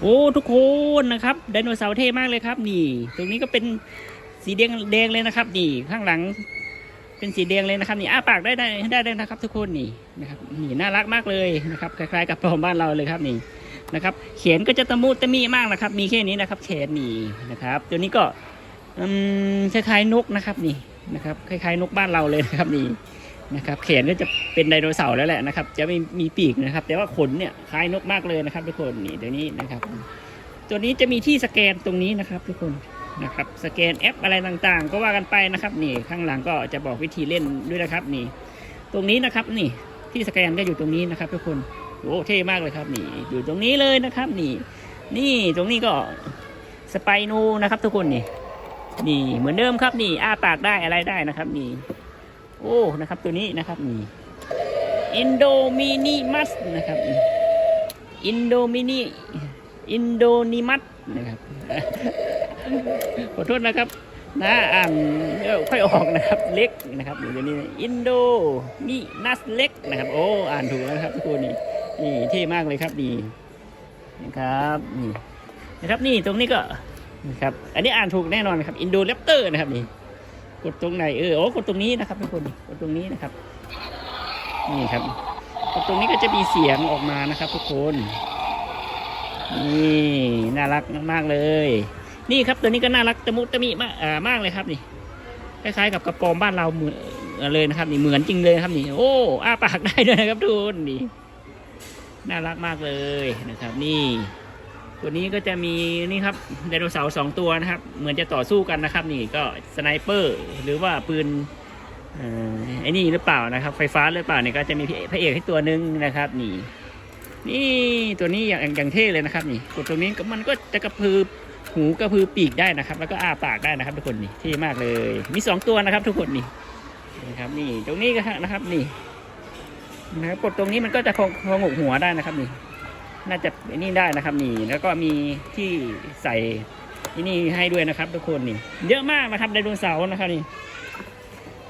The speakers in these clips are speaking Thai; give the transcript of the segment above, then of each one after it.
โอ้ทุกคนนะครับไดโนเสาร์เท่มากเลยครับ นี่ ตรงนี้ก็เป็นสีแดงแดงเลยนะครับ นี่ข้างหลัง เป็นสีแดงเลยนะครับนี่อ้าปากได้ได้ได้ได้นะครับ ทุกคนนี่นะครับนี่น่ารักมากเลยนะครับ คล้ายๆ กับปอมบ้านเราเลยครับนี่นะครับแขนก็จะตะมุตะมีมากนะครับ มีแค่นี้นะครับแขนนี่นะครับ ตัวนี้ก็คล้ายๆนกนะครับนี่นะครับ คล้ายๆนกบ้านเราเลยนะครับนี่ นะครับแขนก็จะเป็นไดโนเสาร์แล้วแหละนะครับ จะไม่มีปีกนะครับ แต่ว่าขนเนี่ยคล้ายนกมากเลยนะครับ ทุกคนนี่ตัวนี้นะครับ ตัวนี้จะมีที่สแกนตรงนี้นะครับ ทุกคนนะครับสแกนแอปอะไรต่างๆ ก็ว่ากันไปนะครับ นี่ข้างหลังก็จะบอกวิธีเล่นด้วยนะครับ นี่ ตรงนี้นะครับนี่ที่สแกนก็อยู่ตรงนี้นะครับ ทุกคนโอ้เท่มากเลยครับ นี่ อยู่ตรงนี้เลยนะครับ นี่ นี่ตรงนี้ก็สไปนูนะครับ ทุกคนนี่ นี่เหมือนเดิมครับนี่อ้าปากได้อะไรได้นะครับ นี่ โอ้นะครับตัวนี้นะครับนี่อินโดมินิมัสนะครับอินโดมินิอินโดนิมัสนะครับขอโทษนะครับนะอ่านค่อยออกนะครับเล็กนะครับอยู่ในนี้อินโดมินัสเล็กนะครับ โอ้อ่านถูกแล้วนะครับทุกคนนี่นี่เท่มากเลยครับนี่นะครับนี่นะครับนี่ตรงนี้ก็นะครับอันนี้อ่านถูกแน่นอนครับอินโดแรปเตอร์นะครับนี่ กดตรงไหนเออโอ้กดตรงนี้นะครับทุกคนกดตรงนี้นะครับ นี่ครับกดตรงนี้ก็จะมีเสียงออกมานะครับ ทุกคนนี่น่ารักมากๆเลย นี่ครับตัวนี้ก็น่ารักตะมุตะมิมากอ่ามากเลยครับนี่คล้ายๆกับกระปรงบ้านเราเหมือนเลยนะครับนี่เหมือนจริงเลยครับนี่โอ้อ้าปากได้ด้วยนะครับทุกคนนี่น่ารักมากเลยนะครับ นี่ ตัวนี้ก็จะมีนี่ครับไดโนเสาร์สองตัวนะครับ เหมือนจะต่อสู้กันนะครับ นี่ก็สไนเปอร์หรือว่าปืนอ่อไอ้นี่หรือเปล่านะครับ ไฟฟ้าหรือเปล่าเนี่ยก็จะมีพระเอกให้ตัวหนึ่งนะครับนี่ นี่ตัวนี้อย่างอย่างเท่เลยนะครับ นี่กดตรงนี้ก็มันก็จะกระพือหูกระพือปีกได้นะครับ แล้วก็อ้าปากได้นะครับ ทุกคนนี่เท่มากเลย มีสองตัวนะครับ ทุกคนนี่นะครับ นี่ตรงนี้ก็นะครับนี่นะครับกดตรงนี้มันก็จะพองพองกหัวได้นะครับนี่ น่าจะนี่ได้นะครับนี่แล้วก็มีที่ใส่ที่นี่ให้ด้วยนะครับทุกคนนี่เยอะมากนะครับไดโนเสาร์นะครับนี่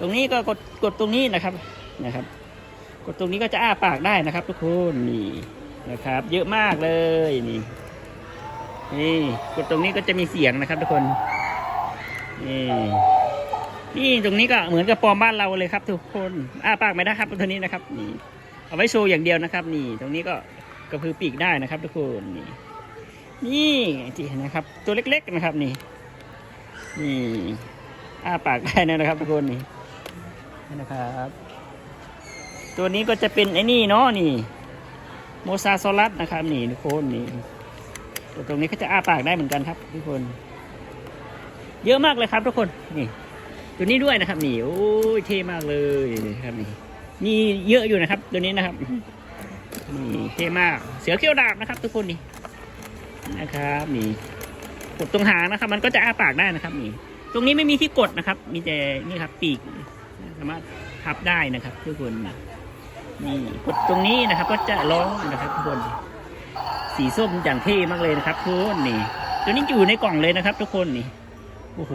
ตรงนี้ก็กดกดตรงนี้นะครับนะครับ กดตรงนี้ก็จะอ้าปากได้นะครับ ทุกคนนี่นะครับ เยอะมากเลยนี่นี่กดตรงนี้ก็จะมีเสียงนะครับ ทุกคนนี่นี่ตรงนี้ก็เหมือนกับปอมบ้านเราเลยครับ ทุกคนอ้าปากไม่ได้ครับตัวนี้นะครับ นี่ เอาไว้โชว์อย่างเดียวนะครับ นี่ ตรงนี้ก็ กระพือปีกได้นะครับ ทุกคนนี่นี่ที่นะครับ ตัวเล็กๆนะครับนี่ นี่อ้าปากได้นะครับ ทุกคนนี่นะครับ ตัวนี้ก็จะเป็นไอ้นี่เนาะนี่ โมซาซอรัสนะครับ นี่ทุกคนนี่ตัวตรงนี้ก็จะอ้าปากได้เหมือนกันครับ ทุกคน เยอะมากเลยครับ ทุกคนนี่ตัวนี้ด้วยนะครับนี่โอ้ยเท่มากเลยนะครับนี่นี่เยอะอยู่นะครับ ตัวนี้นะครับ นี่เท่มาก เสือเขี้ยวดาบนะครับ ทุกคนนี่นะครับนี่กดตรงหางนะครับ มันก็จะอ้าปากได้นะครับนี่ตรงนี้ไม่มีที่กดนะครับ มีแต่นี่ครับ ปีกสามารถพับได้นะครับ ทุกคนนี่กดตรงนี้นะครับ ก็จะร้องนะครับ ทุกคนสีส้มอย่างเท่มากเลยนะครับทุกคนนี่ ตัวนี้อยู่ในกล่องเลยนะครับ ทุกคนนี่โอ้โห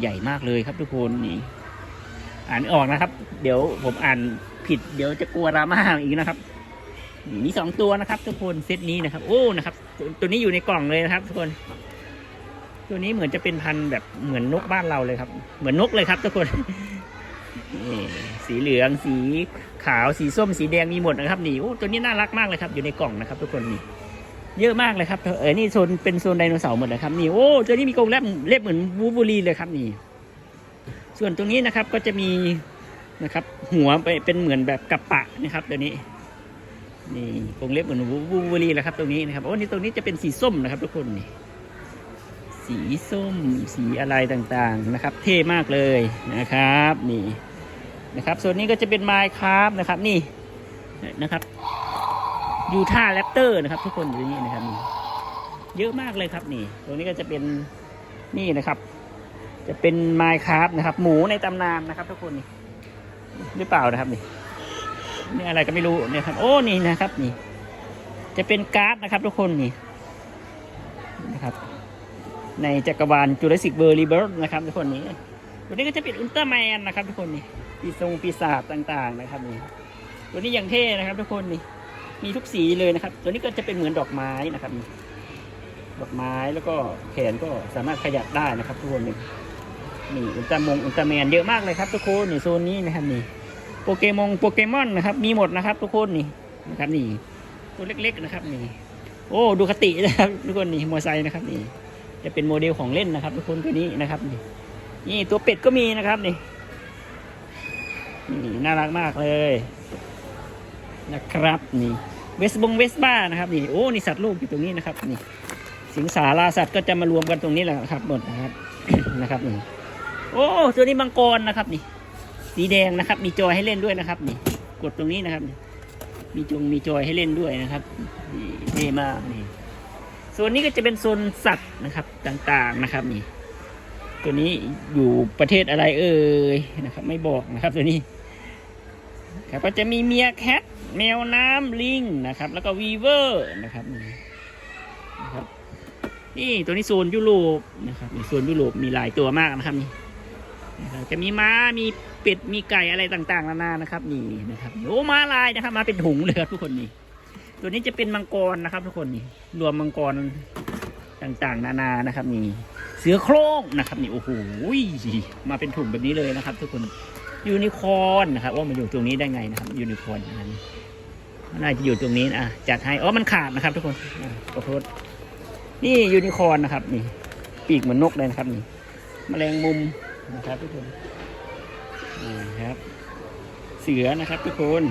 ใหญ่มากเลยครับ ทุกคนนี่ อ่านไม่ออกนะครับ เดี๋ยวผมอ่านผิด เดี๋ยวจะกลัวราม่าอีกนะครับ มีสองตัวนะครับ ทุกคนเซตนี้นะครับ โอ้นะครับ ตัวนี้อยู่ในกล่องเลยนะครับ ทุกคน ตัวนี้เหมือนจะเป็นพันธุ์แบบเหมือนนกบ้านเราเลยครับ เหมือนนกเลยครับ ทุกคนนี่สีเหลืองสีขาวสีส้มสีแดงมีหมดนะครับนี่โอ้ตัวนี้น่ารักมากเลยครับ อยู่ในกล่องนะครับ ทุกคนนี่เยอะมากเลยครับเออนี่โซนเป็นโซนไดโนเสาร์หมดเลยครับนี่โอ้ตัวนี้มีกรงเล็บเล็บเหมือนวูบูรีเลยครับนี่ ส่วนตรงนี้นะครับก็จะมีนะครับ หัวไปเป็นเหมือนแบบกับปะนะครับ ตัวนี้ นี่กรงเล็บเหมือนวูบูรีแหละครับ ตรงนี้นะครับโอ้นี่ตรงนี้จะเป็นสีส้มนะครับ ทุกคนนี่สีส้มสีอะไรต่างๆนะครับ เท่มากเลยนะครับ นี่นะครับ ส่วนนี้ก็จะเป็นไมค์ครับนะครับ นี่นะครับยูท่าแรปเตอร์นะครับ ทุกคนอยู่นี่นะครับนี่เยอะมากเลยครับนี่ ตรงนี้ก็จะเป็นนี่นะครับ จะเป็นไมค์ครับนะครับ หมูในตำนานนะครับ ทุกคนนี่หรือเปล่านะครับนี่ นี่อะไรก็ไม่รู้เนี่ยครับ โอ้นี่นะครับ นี่ จะเป็นการ์ดนะครับ ทุกคนนี่นะครับ ในจักรวาลจูเลสิกเบอร์รีเบิร์นะครับ ทุกคนนี้ตัวนี้ก็จะเป็นอุลตร้าแมนนะครับ ทุกคนนี่ปีทรงปีศาจต่างๆ นะครับนี่ตัวนี้ยังเท่นะครับ ทุกคนนี่มีทุกสีเลยนะครับ ตัวนี้ก็จะเป็นเหมือนดอกไม้นะครับดอกไม้แล้วก็แขนก็สามารถขยับได้นะครับ ทุกคนนี่นี่อุลตร้ามงอุลตร้าแมนเยอะมากเลยครับ ทุกคนนี่โซนนี้นะครับนี่ ปเกมงโปเกมอนนะครับ มีหมดนะครับ ทุกคนนี่นะครับนี่ตัวเล็กๆนะครับนี่ โอ้ดูคตินะครับทุกคนนี่มอไซค์นะครับนี่ จะเป็นโมเดลของเล่นนะครับ ทุกคนตัวนี้นะครับนี่นี่ตัวเป็ดก็มีนะครับนี่นี่น่ารักมากเลยนะครับนี่เวสบงเวสบ้านะครับนี่โอ้นี่สัตว์ลูกอยู่ตรงนี้นะครับนี่สิงสาราสัตว์ก็จะมารวมกันตรงนี้แหละครับหมดนะครับนะครับนี่โอ้ตัวนี้มังกรนะครับนี่ สีแดงนะครับ มีจอยให้เล่นด้วยนะครับ นี่ กดตรงนี้นะครับ มีจงมีจอยให้เล่นด้วยนะครับนี่เท่มากนี่ส่วนนี้ก็จะเป็นโซนสัตว์นะครับต่างๆนะครับ นี่ ตัวนี้อยู่ประเทศอะไรเอ่ยนะครับ ไม่บอกนะครับ ตัวนี้ครับก็จะมีเมียแคทแมวน้ำลิงนะครับ แล้วก็วีเวอร์นะครับนี่นะครับนี่ตัวนี้โซนยุโรปนะครับโซนยุโรปมีหลายตัวมากนะครับนี่ จะมีม้ามีเป็ดมีไก่อะไรต่างๆนานานะครับ นี่นะครับโอ้มาลายนะครับ มาเป็นถุงเลยครับทุกคนนี่ตัวนี้จะเป็นมังกรนะครับ ทุกคนนี่รวมมังกรต่างๆ นานานะครับ นี่ เสือโคร่งนะครับ นี่โอ้โหมาเป็นถุงแบบนี้เลยนะครับ ทุกคนยูนิคอร์นนะครับว่ามันอยู่ตรงนี้ได้ไงนะครับยูนิคอร์นนะครับน่าจะอยู่ตรงนี้อะจัดให้อ๋อมันขาดนะครับ ทุกคนอะขอโทษนี่ยูนิคอร์นนะครับ นี่ ปีกเหมือนนกเลยนะครับ นี่แมลงมุม นะครับทุกคนนี่ครับ เสือนะครับทุกคน